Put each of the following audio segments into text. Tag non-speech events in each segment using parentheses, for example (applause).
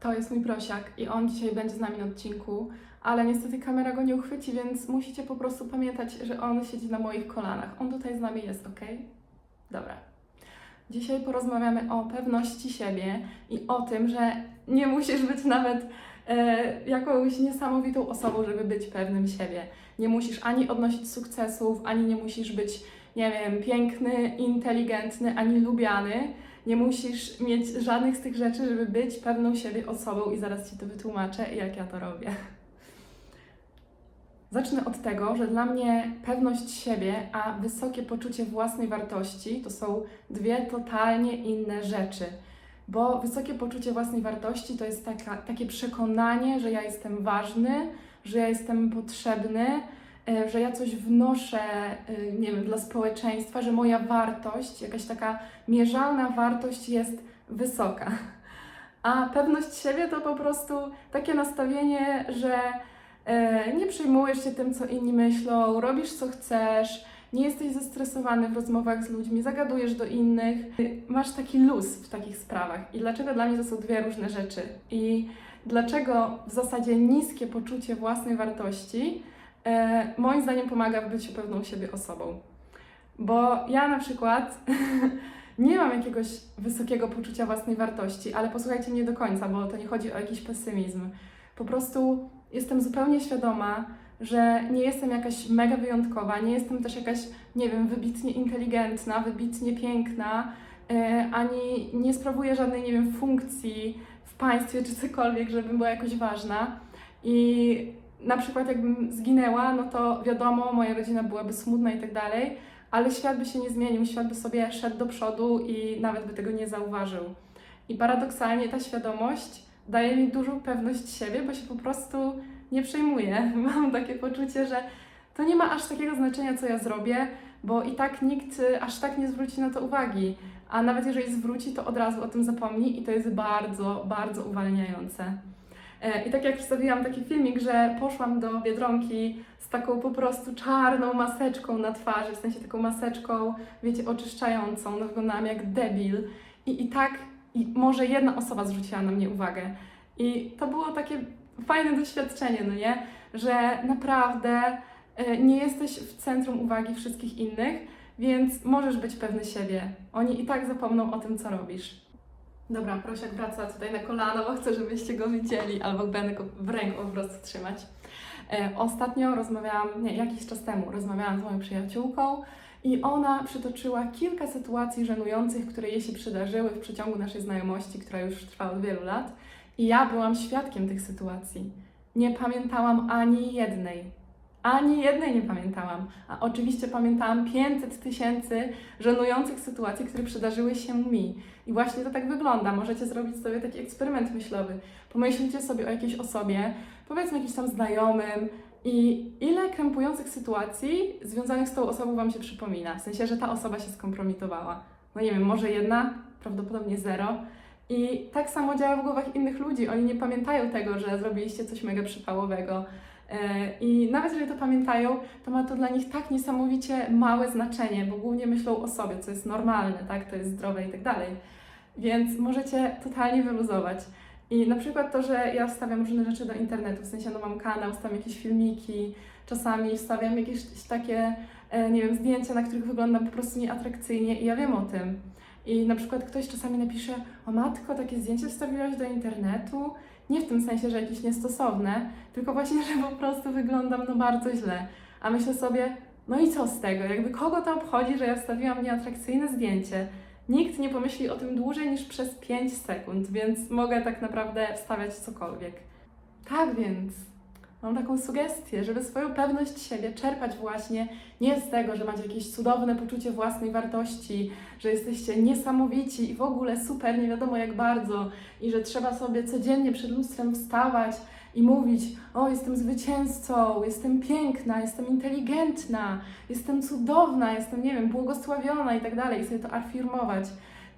To jest mój prosiak i on dzisiaj będzie z nami na odcinku, ale niestety kamera go nie uchwyci, więc musicie po prostu pamiętać, że on siedzi na moich kolanach. On tutaj z nami jest, ok? Dobra. Dzisiaj porozmawiamy o pewności siebie i o tym, że nie musisz być nawet e, jakąś niesamowitą osobą, żeby być pewnym siebie. Nie musisz ani odnosić sukcesów, ani nie musisz być, nie wiem, piękny, inteligentny, ani lubiany. Nie musisz mieć żadnych z tych rzeczy, żeby być pewną siebie osobą i zaraz Ci to wytłumaczę, jak ja to robię. Zacznę od tego, że dla mnie pewność siebie, a wysokie poczucie własnej wartości to są dwie totalnie inne rzeczy. Bo wysokie poczucie własnej wartości to jest taka, takie przekonanie, że ja jestem ważny, że ja jestem potrzebny, że ja coś wnoszę, e, nie wiem, dla społeczeństwa, że moja wartość, jakaś taka mierzalna wartość jest wysoka. A pewność siebie to po prostu takie nastawienie, że e, nie przejmujesz się tym, co inni myślą, robisz co chcesz, nie jesteś zestresowany w rozmowach z ludźmi, zagadujesz do innych, masz taki luz w takich sprawach. I dlaczego dla mnie to są dwie różne rzeczy? I dlaczego w zasadzie niskie poczucie własnej wartości e, moim zdaniem pomaga w byciu pewną siebie osobą? Bo ja na przykład (laughs) nie mam jakiegoś wysokiego poczucia własnej wartości, ale posłuchajcie mnie do końca, bo to nie chodzi o jakiś pesymizm. Po prostu jestem zupełnie świadoma, że nie jestem jakaś mega wyjątkowa, nie jestem też jakaś, nie wiem, wybitnie inteligentna, wybitnie piękna, e, ani nie sprawuję żadnej, nie wiem, funkcji w państwie czy cokolwiek, żebym była jakoś ważna. I na przykład jakbym zginęła, no to wiadomo, moja rodzina byłaby smutna i tak dalej, ale świat by się nie zmienił, świat by sobie szedł do przodu i nawet by tego nie zauważył. I paradoksalnie ta świadomość daje mi dużą pewność siebie, bo się po prostu nie przejmuję. (laughs) Mam takie poczucie, że to nie ma aż takiego znaczenia, co ja zrobię, bo i tak nikt y, aż tak nie zwróci na to uwagi. A nawet jeżeli zwróci, to od razu o tym zapomni i to jest bardzo, bardzo uwalniające. E, I tak jak przedstawiłam taki filmik, że poszłam do Biedronki z taką po prostu czarną maseczką na twarzy, w sensie taką maseczką, wiecie, oczyszczającą, no wyglądałam jak debil. I, i tak i może jedna osoba zwróciła na mnie uwagę. I to było takie fajne doświadczenie, no nie? Że naprawdę e, nie jesteś w centrum uwagi wszystkich innych, więc możesz być pewny siebie. Oni i tak zapomną o tym, co robisz. Dobra, prosiak wraca tutaj na kolano, bo chcę, żebyście go widzieli, albo będę go w ręku po prostu trzymać. E, ostatnio rozmawiałam, nie, jakiś czas temu rozmawiałam z moją przyjaciółką i ona przytoczyła kilka sytuacji żenujących, które jej się przydarzyły w przeciągu naszej znajomości, która już trwa od wielu lat. I ja byłam świadkiem tych sytuacji. Nie pamiętałam ani jednej. Ani jednej nie pamiętałam. A oczywiście pamiętałam 500 tysięcy żenujących sytuacji, które przydarzyły się mi. I właśnie to tak wygląda. Możecie zrobić sobie taki eksperyment myślowy. Pomyślcie sobie o jakiejś osobie, powiedzmy jakimś tam znajomym, i ile krępujących sytuacji związanych z tą osobą Wam się przypomina? W sensie, że ta osoba się skompromitowała. No nie wiem, może jedna, prawdopodobnie zero. I tak samo działa w głowach innych ludzi. Oni nie pamiętają tego, że zrobiliście coś mega przypałowego. E, I nawet jeżeli to pamiętają, to ma to dla nich tak niesamowicie małe znaczenie, bo głównie myślą o sobie, co jest normalne, tak, to jest zdrowe i tak dalej. Więc możecie totalnie wyluzować. I na przykład to, że ja wstawiam różne rzeczy do internetu, w sensie no mam kanał, wstawiam jakieś filmiki, czasami wstawiam jakieś takie, e, nie wiem, zdjęcia, na których wyglądam po prostu nieatrakcyjnie i ja wiem o tym. I na przykład ktoś czasami napisze, o matko, takie zdjęcie wstawiłaś do internetu? Nie w tym sensie, że jakieś niestosowne, tylko właśnie, że po prostu wyglądam no bardzo źle. A myślę sobie, no i co z tego? Jakby kogo to obchodzi, że ja wstawiłam nieatrakcyjne zdjęcie? Nikt nie pomyśli o tym dłużej niż przez 5 sekund, więc mogę tak naprawdę wstawiać cokolwiek. Tak więc mam taką sugestię, żeby swoją pewność siebie czerpać właśnie nie z tego, że macie jakieś cudowne poczucie własnej wartości, że jesteście niesamowici i w ogóle super, nie wiadomo jak bardzo, i że trzeba sobie codziennie przed lustrem wstawać i mówić: O, jestem zwycięzcą, jestem piękna, jestem inteligentna, jestem cudowna, jestem, nie wiem, błogosławiona i tak dalej, i sobie to afirmować.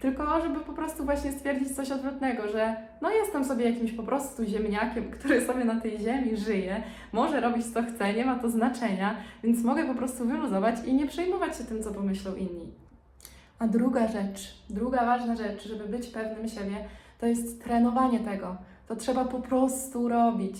Tylko, żeby po prostu właśnie stwierdzić coś odwrotnego, że no jestem sobie jakimś po prostu ziemniakiem, (laughs) który sobie na tej ziemi żyje, może robić co chce, nie ma to znaczenia, więc mogę po prostu wyluzować i nie przejmować się tym, co pomyślą inni. A druga rzecz, druga ważna rzecz, żeby być pewnym siebie, to jest trenowanie tego. To trzeba po prostu robić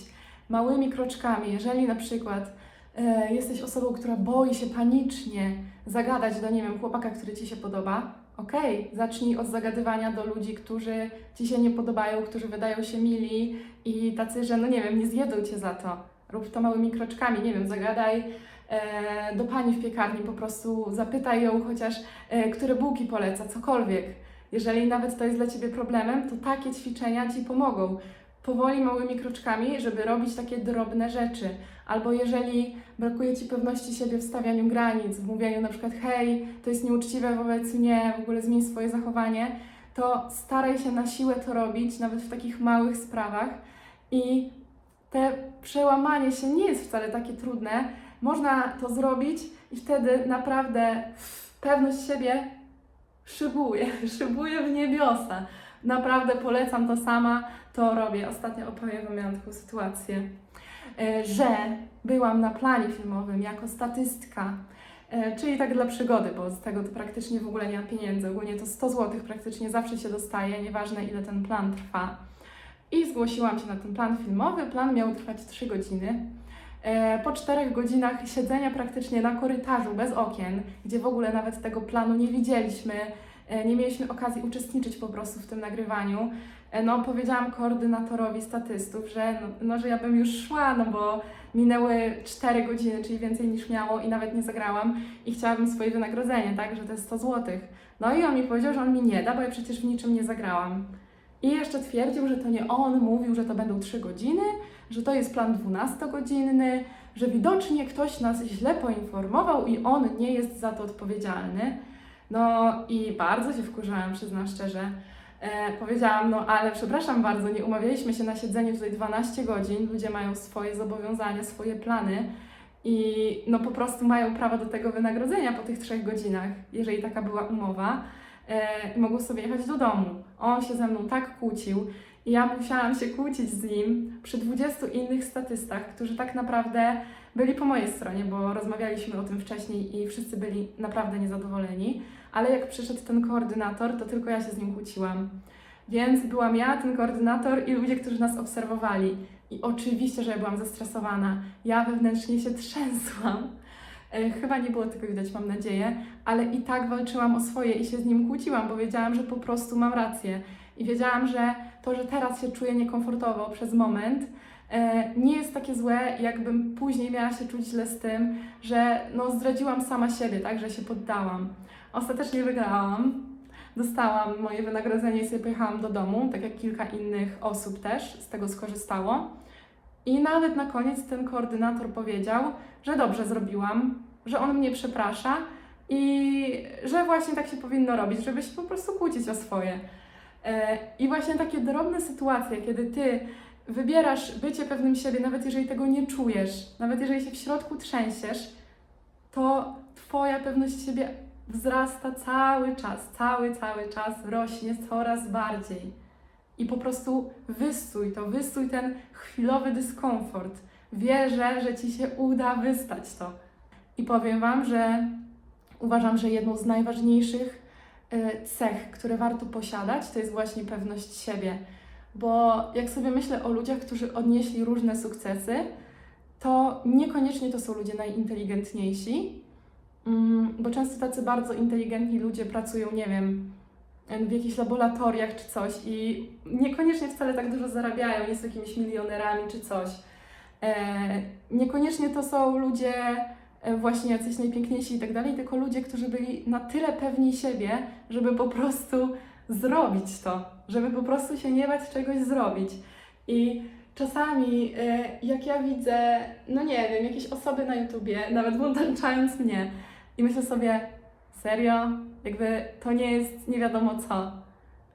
małymi kroczkami. Jeżeli na przykład e, jesteś osobą, która boi się panicznie zagadać do, nie wiem, chłopaka, który ci się podoba, okej, zacznij od zagadywania do ludzi, którzy ci się nie podobają, którzy wydają się mili i tacy, że no nie wiem, nie zjedą cię za to. Rób to małymi kroczkami, nie wiem, zagadaj e, do pani w piekarni, po prostu zapytaj ją chociaż, e, które bułki poleca, cokolwiek. Jeżeli nawet to jest dla ciebie problemem, to takie ćwiczenia ci pomogą. Powoli, małymi kroczkami, żeby robić takie drobne rzeczy. Albo jeżeli brakuje ci pewności siebie w stawianiu granic, w mówieniu na przykład, hej, to jest nieuczciwe wobec mnie, w ogóle zmień swoje zachowanie, to staraj się na siłę to robić, nawet w takich małych sprawach. I te przełamanie się nie jest wcale takie trudne. Można to zrobić i wtedy naprawdę pewność siebie szybuje, (laughs) szybuje w niebiosa. Naprawdę polecam to sama, to robię. Ostatnio opowiem Wam, miałam taką sytuację, e, że byłam na planie filmowym jako statystka, e, czyli tak dla przygody, bo z tego to praktycznie w ogóle nie ma pieniędzy. Ogólnie to 100 zł praktycznie zawsze się dostaje, nieważne ile ten plan trwa. I zgłosiłam się na ten plan filmowy. Plan miał trwać 3 godziny. E, Po czterech godzinach siedzenia praktycznie na korytarzu bez okien, gdzie w ogóle nawet tego planu nie widzieliśmy, nie mieliśmy okazji uczestniczyć po prostu w tym nagrywaniu, e, no powiedziałam koordynatorowi statystów, że, no, no, że ja bym już szła, no bo minęły 4 godziny, czyli więcej niż miało i nawet nie zagrałam i chciałabym swoje wynagrodzenie, tak, że to jest 100 zł. No i on mi powiedział, że on mi nie da, bo ja przecież w niczym nie zagrałam. I jeszcze twierdził, że to nie on mówił, że to będą 3 godziny, że to jest plan 12-godzinny, że widocznie ktoś nas źle poinformował i on nie jest za to odpowiedzialny. No i bardzo się wkurzałam, przyznam szczerze. E, powiedziałam, no ale przepraszam bardzo, nie umawialiśmy się na siedzenie tutaj 12 godzin, ludzie mają swoje zobowiązania, swoje plany i no po prostu mają prawo do tego wynagrodzenia po tych trzech godzinach, jeżeli taka była umowa e, mogą sobie jechać do domu. On się ze mną tak kłócił i ja musiałam się kłócić z nim przy 20 innych statystach, którzy tak naprawdę byli po mojej stronie, bo rozmawialiśmy o tym wcześniej i wszyscy byli naprawdę niezadowoleni, ale jak przyszedł ten koordynator, to tylko ja się z nim kłóciłam. Więc byłam ja, ten koordynator i ludzie, którzy nas obserwowali. I oczywiście, że ja byłam zestresowana. Ja wewnętrznie się trzęsłam. E, Chyba nie było tego widać, mam nadzieję, ale i tak walczyłam o swoje i się z nim kłóciłam, bo wiedziałam, że po prostu mam rację. I wiedziałam, że to, że teraz się czuję niekomfortowo przez moment, e, nie jest takie złe, jakbym później miała się czuć źle z tym, że no, zdradziłam sama siebie, tak, że się poddałam. Ostatecznie wygrałam, dostałam moje wynagrodzenie i sobie pojechałam do domu, tak jak kilka innych osób też z tego skorzystało. I nawet na koniec ten koordynator powiedział, że dobrze zrobiłam, że on mnie przeprasza i że właśnie tak się powinno robić, żeby się po prostu kłócić o swoje. E, I właśnie takie drobne sytuacje, kiedy ty wybierasz bycie pewnym siebie, nawet jeżeli tego nie czujesz, nawet jeżeli się w środku trzęsiesz, to twoja pewność siebie wzrasta cały czas, cały, cały czas rośnie coraz bardziej. I po prostu wystój to, wystój ten chwilowy dyskomfort. Wierzę, że ci się uda wystać to. I powiem Wam, że uważam, że jedną z najważniejszych e, cech, które warto posiadać, to jest właśnie pewność siebie. Bo jak sobie myślę o ludziach, którzy odnieśli różne sukcesy, to niekoniecznie to są ludzie najinteligentniejsi, bo często tacy bardzo inteligentni ludzie pracują, nie wiem, w jakichś laboratoriach czy coś i niekoniecznie wcale tak dużo zarabiają, nie są jakimiś milionerami czy coś. E, niekoniecznie to są ludzie e, właśnie jacyś najpiękniejsi i tak dalej, tylko ludzie, którzy byli na tyle pewni siebie, żeby po prostu zrobić to, żeby po prostu się nie bać czegoś zrobić. I czasami, e, jak ja widzę, no nie wiem, jakieś osoby na YouTubie, nawet włączając mnie, i myślę sobie, serio, jakby to nie jest nie wiadomo co,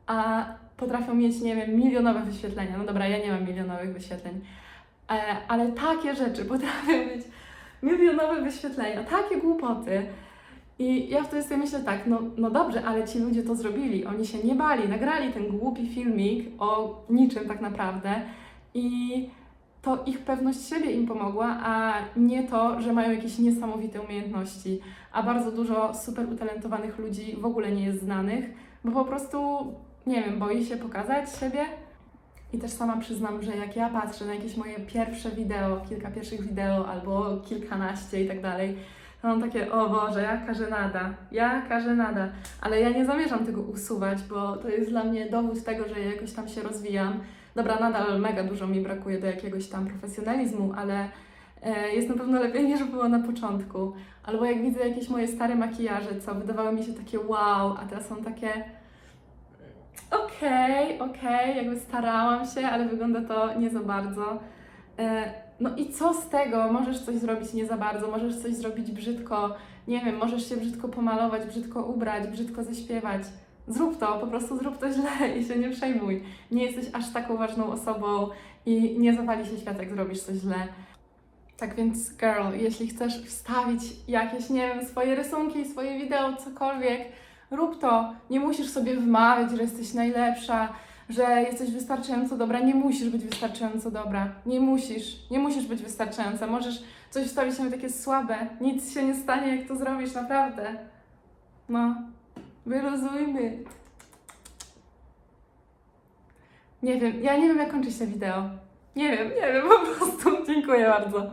a potrafią mieć, nie wiem, milionowe wyświetlenia. No dobra, ja nie mam milionowych wyświetleń, e, ale takie rzeczy potrafią mieć milionowe wyświetlenia, takie głupoty. I ja wtedy sobie myślę tak, no, no dobrze, ale ci ludzie to zrobili, oni się nie bali, nagrali ten głupi filmik o niczym tak naprawdę. I to ich pewność siebie im pomogła, a nie to, że mają jakieś niesamowite umiejętności. A bardzo dużo super utalentowanych ludzi w ogóle nie jest znanych, bo po prostu, nie wiem, boi się pokazać siebie. I też sama przyznam, że jak ja patrzę na jakieś moje pierwsze wideo, kilka pierwszych wideo albo kilkanaście i tak dalej, to mam takie, o Boże, jaka żenada, jaka żenada. Ale ja nie zamierzam tego usuwać, bo to jest dla mnie dowód tego, że ja jakoś tam się rozwijam. Dobra, nadal mega dużo mi brakuje do jakiegoś tam profesjonalizmu, ale e, jest na pewno lepiej niż było na początku. Albo jak widzę jakieś moje stare makijaże, co wydawały mi się takie wow, a teraz są takie okej, okej, jakby starałam się, ale wygląda to nie za bardzo. E, No i co z tego? Możesz coś zrobić nie za bardzo, możesz coś zrobić brzydko, nie wiem, możesz się brzydko pomalować, brzydko ubrać, brzydko zaśpiewać. Zrób to, po prostu zrób to źle i się nie przejmuj. Nie jesteś aż taką ważną osobą i nie zawali się świat, jak zrobisz coś źle. Tak więc, girl, jeśli chcesz wstawić jakieś, nie wiem, swoje rysunki, swoje wideo, cokolwiek, rób to. Nie musisz sobie wmawiać, że jesteś najlepsza, że jesteś wystarczająco dobra. Nie musisz być wystarczająco dobra. Nie musisz. Nie musisz być wystarczająca. Możesz coś wstawić nawet takie słabe. Nic się nie stanie, jak to zrobisz, naprawdę. No, wyluzujmy. Nie wiem, ja nie wiem, jak kończyć to wideo. Nie wiem, nie wiem, po prostu. Dziękuję bardzo.